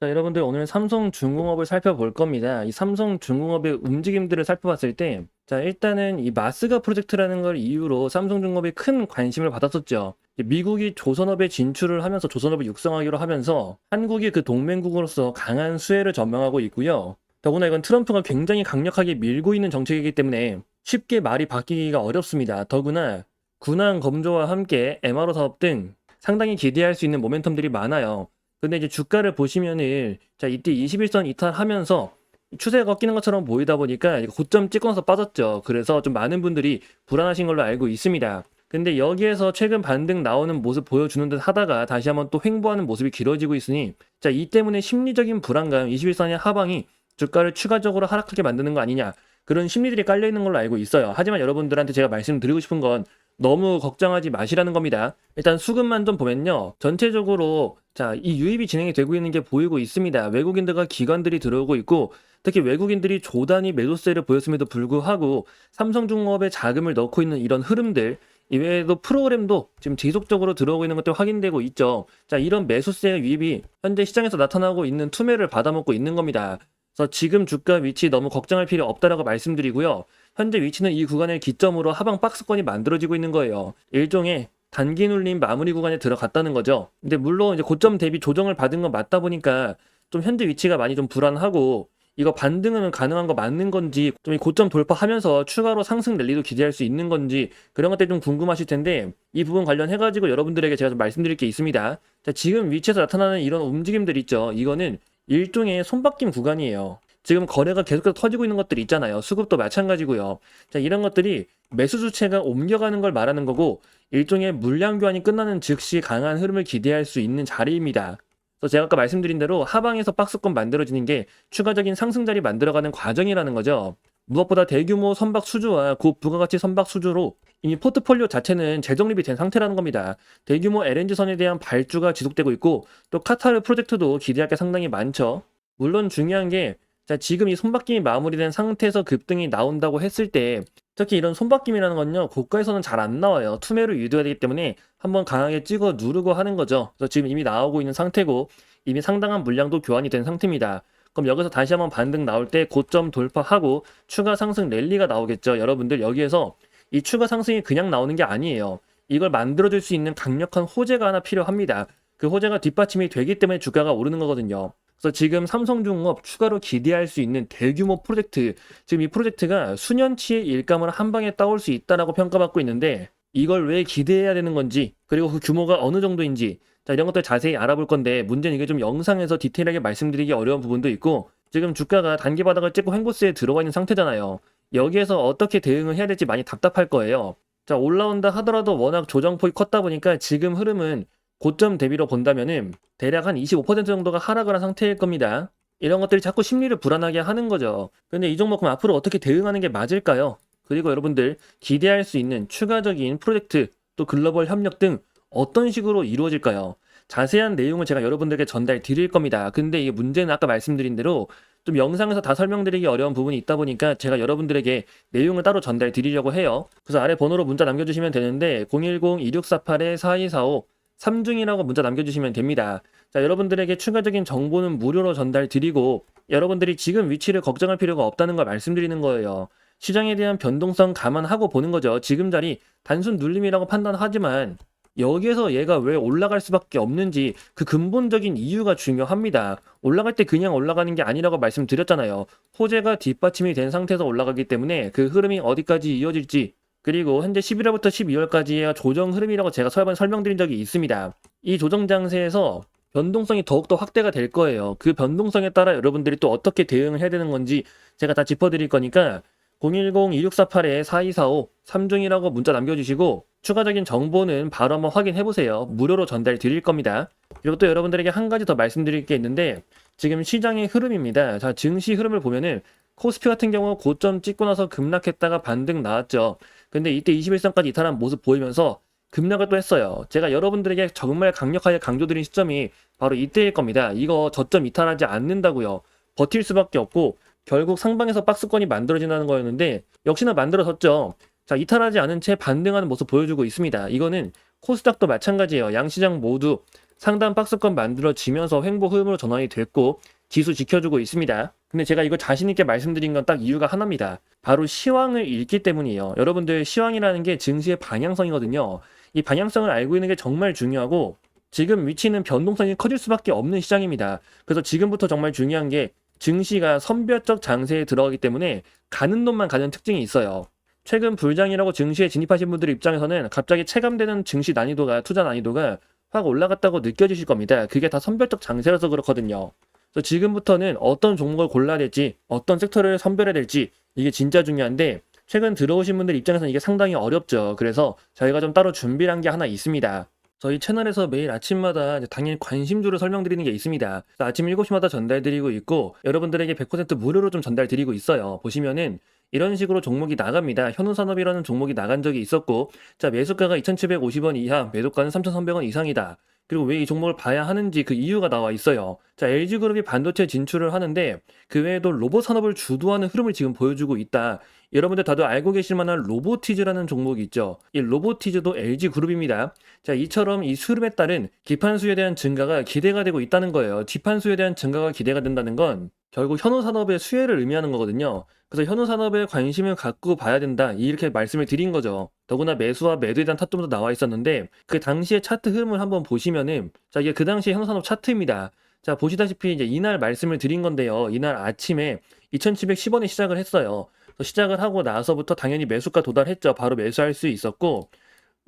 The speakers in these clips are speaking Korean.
자, 여러분들 오늘 삼성중공업을 살펴볼 겁니다. 이 삼성중공업의 움직임들을 살펴봤을 때, 자, 일단은 이 마스가 프로젝트라는 걸 이유로 삼성중공업이 큰 관심을 받았었죠. 미국이 조선업에 진출을 하면서 조선업을 육성하기로 하면서 한국이 그 동맹국으로서 강한 수혜를 전망하고 있고요. 더구나 이건 트럼프가 굉장히 강력하게 밀고 있는 정책이기 때문에 쉽게 말이 바뀌기가 어렵습니다. 더구나 군항 검조와 함께 MRO 사업 등 상당히 기대할 수 있는 모멘텀들이 많아요. 근데 이제 주가를 보시면은 자 이때 21선 이탈하면서 추세가 꺾이는 것처럼 보이다 보니까 고점 찍어서 빠졌죠. 그래서 좀 많은 분들이 불안하신 걸로 알고 있습니다. 근데 여기에서 최근 반등 나오는 모습 보여주는 듯 하다가 다시 한번 또 횡보하는 모습이 길어지고 있으니 자 이 때문에 심리적인 불안감 21선의 하방이 주가를 추가적으로 하락하게 만드는 거 아니냐 그런 심리들이 깔려 있는 걸로 알고 있어요. 하지만 여러분들한테 제가 말씀드리고 싶은 건 너무 걱정하지 마시라는 겁니다. 일단 수급만 좀 보면요. 전체적으로 자, 이 유입이 진행이 되고 있는 게 보이고 있습니다. 외국인들과 기관들이 들어오고 있고 특히 외국인들이 조단위 매도세를 보였음에도 불구하고 삼성중공업에 자금을 넣고 있는 이런 흐름들 이외에도 프로그램도 지금 지속적으로 들어오고 있는 것도 확인되고 있죠. 자, 이런 매수세 유입이 현재 시장에서 나타나고 있는 투매를 받아먹고 있는 겁니다. 그래서 지금 주가 위치 너무 걱정할 필요 없다라고 말씀드리고요. 현재 위치는 이 구간을 기점으로 하방 박스권이 만들어지고 있는 거예요. 일종의 단기 눌림 마무리 구간에 들어갔다는 거죠. 근데 물론 이제 고점 대비 조정을 받은 건 맞다 보니까 좀 현재 위치가 많이 좀 불안하고 이거 반등은 가능한 거 맞는 건지 좀이 고점 돌파하면서 추가로 상승 랠리도 기대할 수 있는 건지 그런 것들 좀 궁금하실 텐데 이 부분 관련해 가지고 여러분들에게 제가 좀 말씀드릴 게 있습니다. 자, 지금 위치에서 나타나는 이런 움직임들 있죠. 이거는 일종의 손바뀜 구간이에요. 지금 거래가 계속해서 터지고 있는 것들이 있잖아요. 수급도 마찬가지고요. 자, 이런 것들이 매수 주체가 옮겨가는 걸 말하는 거고 일종의 물량 교환이 끝나는 즉시 강한 흐름을 기대할 수 있는 자리입니다. 그래서 제가 아까 말씀드린 대로 하방에서 박스권 만들어지는 게 추가적인 상승 자리 만들어가는 과정이라는 거죠. 무엇보다 대규모 선박 수주와 고부가가치 선박 수주로 이미 포트폴리오 자체는 재정립이 된 상태라는 겁니다. 대규모 LNG선에 대한 발주가 지속되고 있고 또 카타르 프로젝트도 기대할 게 상당히 많죠. 물론 중요한 게 자, 지금 이 손바뀜이 마무리된 상태에서 급등이 나온다고 했을 때 특히 이런 손바뀜이라는 건요 고가에서는 잘 안 나와요 투매로 유도해야 되기 때문에 한번 강하게 찍어 누르고 하는 거죠 그래서 지금 이미 나오고 있는 상태고 이미 상당한 물량도 교환이 된 상태입니다 그럼 여기서 다시 한번 반등 나올 때 고점 돌파하고 추가 상승 랠리가 나오겠죠. 여러분들 여기에서 이 추가 상승이 그냥 나오는 게 아니에요. 이걸 만들어줄 수 있는 강력한 호재가 하나 필요합니다. 그 호재가 뒷받침이 되기 때문에 주가가 오르는 거거든요. 그래서 지금 삼성중공업 추가로 기대할 수 있는 대규모 프로젝트, 지금 이 프로젝트가 수년치의 일감을 한 방에 따올 수 있다라고 평가받고 있는데 이걸 왜 기대해야 되는 건지 그리고 그 규모가 어느 정도인지 자 이런 것들 자세히 알아볼 건데 문제는 이게 좀 영상에서 디테일하게 말씀드리기 어려운 부분도 있고 지금 주가가 단기 바닥을 찍고 횡보세에 들어가 있는 상태잖아요. 여기에서 어떻게 대응을 해야 될지 많이 답답할 거예요. 자 올라온다 하더라도 워낙 조정폭이 컸다 보니까 지금 흐름은 고점 대비로 본다면은 대략 한 25% 정도가 하락을 한 상태일 겁니다. 이런 것들이 자꾸 심리를 불안하게 하는 거죠. 근데 이 종목 그럼 앞으로 어떻게 대응하는 게 맞을까요? 그리고 여러분들 기대할 수 있는 추가적인 프로젝트 또 글로벌 협력 등 어떤 식으로 이루어질까요? 자세한 내용을 제가 여러분들에게 전달 드릴 겁니다. 근데 이게 문제는 아까 말씀드린 대로 좀 영상에서 다 설명드리기 어려운 부분이 있다 보니까 제가 여러분들에게 내용을 따로 전달 드리려고 해요. 그래서 아래 번호로 문자 남겨주시면 되는데 010-2648-4245 3중이라고 문자 남겨주시면 됩니다. 자, 여러분들에게 추가적인 정보는 무료로 전달 드리고 여러분들이 지금 위치를 걱정할 필요가 없다는 걸 말씀드리는 거예요. 시장에 대한 변동성 감안하고 보는 거죠. 지금 자리 단순 눌림이라고 판단하지만 여기에서 얘가 왜 올라갈 수밖에 없는지 그 근본적인 이유가 중요합니다. 올라갈 때 그냥 올라가는 게 아니라고 말씀드렸잖아요. 호재가 뒷받침이 된 상태에서 올라가기 때문에 그 흐름이 어디까지 이어질지 그리고 현재 11월부터 12월까지의 조정 흐름이라고 제가 서번 설명드린 적이 있습니다. 이 조정 장세에서 변동성이 더욱더 확대가 될 거예요. 그 변동성에 따라 여러분들이 또 어떻게 대응을 해야 되는 건지 제가 다 짚어드릴 거니까 010-2648-4245 3중이라고 문자 남겨주시고 추가적인 정보는 바로 한번 확인해 보세요. 무료로 전달 드릴 겁니다. 그리고 또 여러분들에게 한 가지 더 말씀드릴 게 있는데 지금 시장의 흐름입니다. 자, 증시 흐름을 보면은 코스피 같은 경우 고점 찍고 나서 급락했다가 반등 나왔죠. 근데 이때 21선까지 이탈한 모습 보이면서 급락을 또 했어요. 제가 여러분들에게 정말 강력하게 강조드린 시점이 바로 이때일 겁니다. 이거 저점 이탈하지 않는다고요. 버틸 수밖에 없고 결국 상방에서 박스권이 만들어진다는 거였는데 역시나 만들어졌죠. 자 이탈하지 않은 채 반등하는 모습 보여주고 있습니다. 이거는 코스닥도 마찬가지예요. 양시장 모두 상단 박스권 만들어지면서 횡보 흐름으로 전환이 됐고 지수 지켜주고 있습니다. 근데 제가 이거 자신있게 말씀드린 건 딱 이유가 하나입니다. 바로 시황을 읽기 때문이에요. 여러분들 시황이라는 게 증시의 방향성이거든요. 이 방향성을 알고 있는 게 정말 중요하고 지금 위치는 변동성이 커질 수밖에 없는 시장입니다. 그래서 지금부터 정말 중요한 게 증시가 선별적 장세에 들어가기 때문에 가는 놈만 가는 특징이 있어요. 최근 불장이라고 증시에 진입하신 분들 입장에서는 갑자기 체감되는 증시 난이도가 투자 난이도가 확 올라갔다고 느껴지실 겁니다. 그게 다 선별적 장세라서 그렇거든요. 그래서 지금부터는 어떤 종목을 골라야 될지, 어떤 섹터를 선별해야 될지 이게 진짜 중요한데 최근 들어오신 분들 입장에서는 이게 상당히 어렵죠. 그래서 저희가 좀 따로 준비한 게 하나 있습니다. 저희 채널에서 매일 아침마다 당연히 관심주를 설명드리는 게 있습니다. 아침 7시마다 전달드리고 있고 여러분들에게 100% 무료로 좀 전달드리고 있어요. 보시면은 이런 식으로 종목이 나갑니다. 현우산업이라는 종목이 나간 적이 있었고 자 매수가가 2,750원 이하, 매도가는 3,300원 이상이다. 그리고 왜 이 종목을 봐야 하는지 그 이유가 나와 있어요. 자, LG그룹이 반도체 진출을 하는데 그 외에도 로봇 산업을 주도하는 흐름을 지금 보여주고 있다. 여러분들 다들 알고 계실 만한 로보티즈라는 종목이 있죠. 이 로보티즈도 LG그룹입니다. 자, 이처럼 이 흐름에 따른 기판수에 대한 증가가 기대가 되고 있다는 거예요. 기판수에 대한 증가가 기대가 된다는 건 결국 현우 산업의 수혜를 의미하는 거거든요. 그래서 현우 산업에 관심을 갖고 봐야 된다. 이렇게 말씀을 드린 거죠. 더구나 매수와 매도에 대한 타점도 나와 있었는데 그 당시의 차트 흐름을 한번 보시면은 자, 이게 그 당시의 현우 산업 차트입니다. 자, 보시다시피 이제 이날 말씀을 드린 건데요. 이날 아침에 2,710원에 시작을 했어요. 시작을 하고 나서부터 당연히 매수가 도달했죠. 바로 매수할 수 있었고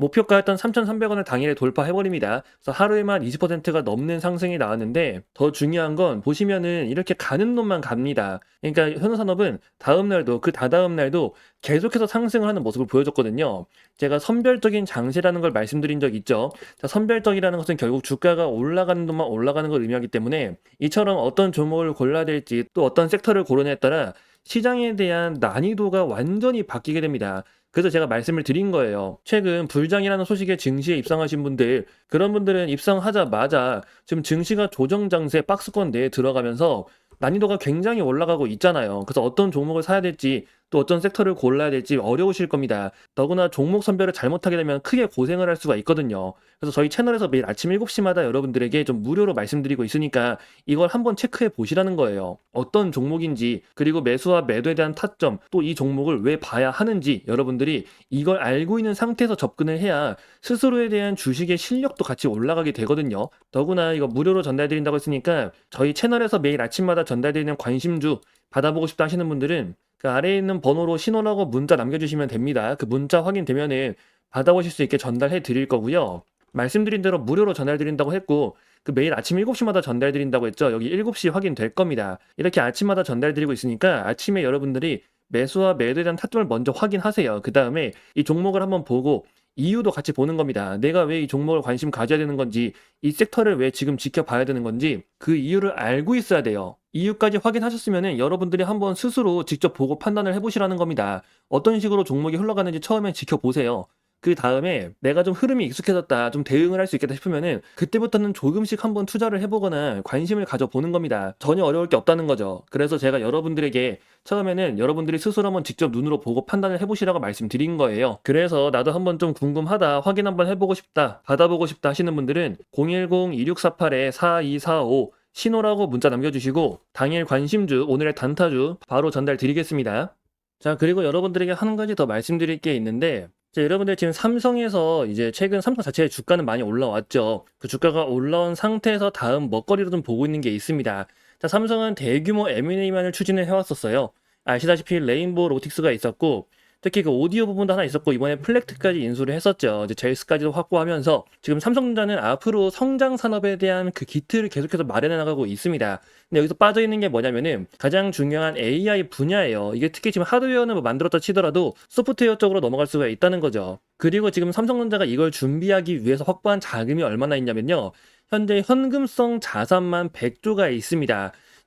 목표가였던 3,300원을 당일에 돌파해버립니다. 그래서 하루에만 20%가 넘는 상승이 나왔는데 더 중요한 건 보시면은 이렇게 가는 놈만 갑니다. 그러니까 현우산업은 다음 날도 그 다다음 날도 계속해서 상승을 하는 모습을 보여줬거든요. 제가 선별적인 장세라는 걸 말씀드린 적 있죠. 자, 선별적이라는 것은 결국 주가가 올라가는 놈만 올라가는 걸 의미하기 때문에 이처럼 어떤 종목을 골라야 될지 또 어떤 섹터를 고르냐에 따라 시장에 대한 난이도가 완전히 바뀌게 됩니다. 그래서 제가 말씀을 드린 거예요. 최근 불장이라는 소식에 증시에 입성하신 분들, 그런 분들은 입성하자마자 지금 증시가 조정 장세 박스권 내에 들어가면서 난이도가 굉장히 올라가고 있잖아요. 그래서 어떤 종목을 사야 될지 또 어떤 섹터를 골라야 될지 어려우실 겁니다. 더구나 종목 선별을 잘못하게 되면 크게 고생을 할 수가 있거든요. 그래서 저희 채널에서 매일 아침 7시마다 여러분들에게 좀 무료로 말씀드리고 있으니까 이걸 한번 체크해 보시라는 거예요. 어떤 종목인지 그리고 매수와 매도에 대한 타점 또 이 종목을 왜 봐야 하는지 여러분들이 이걸 알고 있는 상태에서 접근을 해야 스스로에 대한 주식의 실력도 같이 올라가게 되거든요. 더구나 이거 무료로 전달드린다고 했으니까 저희 채널에서 매일 아침마다 전달드리는 관심주 받아보고 싶다 하시는 분들은 그 아래에 있는 번호로 신호라고 문자 남겨주시면 됩니다. 그 문자 확인되면은 받아보실 수 있게 전달해 드릴 거고요. 말씀드린 대로 무료로 전달 드린다고 했고 그 매일 아침 7시마다 전달 드린다고 했죠. 여기 7시 확인될 겁니다. 이렇게 아침마다 전달 드리고 있으니까 아침에 여러분들이 매수와 매도에 대한 타점을 먼저 확인하세요. 그 다음에 이 종목을 한번 보고 이유도 같이 보는 겁니다. 내가 왜 이 종목을 관심 가져야 되는 건지, 이 섹터를 왜 지금 지켜봐야 되는 건지 그 이유를 알고 있어야 돼요. 이유까지 확인하셨으면 여러분들이 한번 스스로 직접 보고 판단을 해보시라는 겁니다. 어떤 식으로 종목이 흘러가는지 처음엔 지켜보세요. 그 다음에 내가 좀 흐름이 익숙해졌다, 좀 대응을 할 수 있겠다 싶으면은 그때부터는 조금씩 한번 투자를 해보거나 관심을 가져보는 겁니다. 전혀 어려울 게 없다는 거죠. 그래서 제가 여러분들에게 처음에는 여러분들이 스스로 한번 직접 눈으로 보고 판단을 해보시라고 말씀드린 거예요. 그래서 나도 한번 좀 궁금하다, 확인 한번 해보고 싶다, 받아보고 싶다 하시는 분들은 010-2648-4245 신호라고 문자 남겨주시고 당일 관심주, 오늘의 단타주 바로 전달 드리겠습니다. 자, 그리고 여러분들에게 한 가지 더 말씀드릴 게 있는데 자, 여러분들 지금 삼성에서 이제 최근 삼성 자체의 주가는 많이 올라왔죠. 그 주가가 올라온 상태에서 다음 먹거리로 좀 보고 있는 게 있습니다. 자, 삼성은 대규모 M&A만을 추진을 해왔었어요. 아시다시피 레인보우 로틱스가 있었고 특히 그 오디오 부분도 하나 있었고 이번에 플렉트까지 인수를 했었죠. 이제 제이스까지도 확보하면서 지금 삼성전자는 앞으로 성장 산업에 대한 그 기틀을 계속해서 마련해 나가고 있습니다. 근데 여기서 빠져 있는 게 뭐냐면은 가장 중요한 AI 분야예요. 이게 특히 지금 하드웨어는 뭐 만들었다 치더라도 소프트웨어 쪽으로 넘어갈 수가 있다는 거죠. 그리고 지금 삼성전자가 이걸 준비하기 위해서 확보한 자금이 얼마나 있냐면요. 현재 현금성 자산만 100조가 있습니다.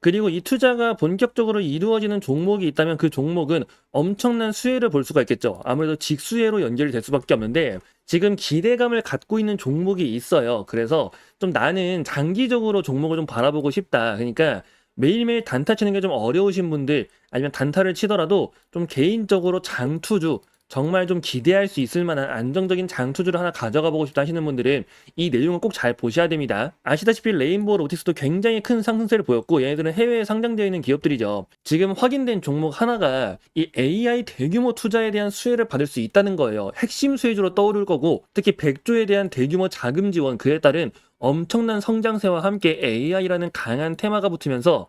그리고 이 투자가 본격적으로 이루어지는 종목이 있다면 그 종목은 엄청난 수혜를 볼 수가 있겠죠. 아무래도 직수혜로 연결이 될 수밖에 없는데 지금 기대감을 갖고 있는 종목이 있어요. 그래서 좀 나는 장기적으로 종목을 좀 바라보고 싶다. 그러니까 매일매일 단타 치는 게 좀 어려우신 분들 아니면 단타를 치더라도 좀 개인적으로 장투주 정말 좀 기대할 수 있을 만한 안정적인 장투주를 하나 가져가 보고 싶다 하시는 분들은 이 내용을 꼭 잘 보셔야 됩니다. 아시다시피 레인보우 로틱스도 굉장히 큰 상승세를 보였고 얘네들은 해외에 상장되어 있는 기업들이죠. 지금 확인된 종목 하나가 이 AI 대규모 투자에 대한 수혜를 받을 수 있다는 거예요. 핵심 수혜주로 떠오를 거고 특히 백조에 대한 대규모 자금 지원 그에 따른 엄청난 성장세와 함께 AI라는 강한 테마가 붙으면서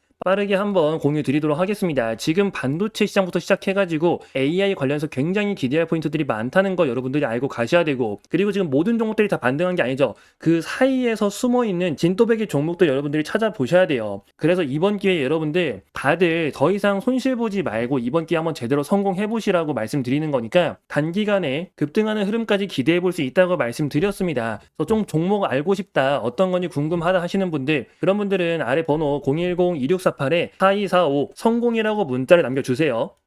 빠르게 한번 공유 드리도록 하겠습니다. 지금 반도체 시장부터 시작해가지고 AI 관련해서 굉장히 기대할 포인트들이 많다는 거 여러분들이 알고 가셔야 되고 그리고 지금 모든 종목들이 다 반등한 게 아니죠. 그 사이에서 숨어 있는 진또배기 종목들 여러분들이 찾아보셔야 돼요. 그래서 이번 기회에 여러분들 다들 더 이상 손실 보지 말고 이번 기회 한번 제대로 성공해 보시라고 말씀드리는 거니까 단기간에 급등하는 흐름까지 기대해 볼 수 있다고 말씀드렸습니다. 그래서 좀 종목 알고 싶다, 어떤 건지 궁금하다 하시는 분들 그런 분들은 아래 번호 010-2648 4245 성공이라고 문자를 남겨주세요.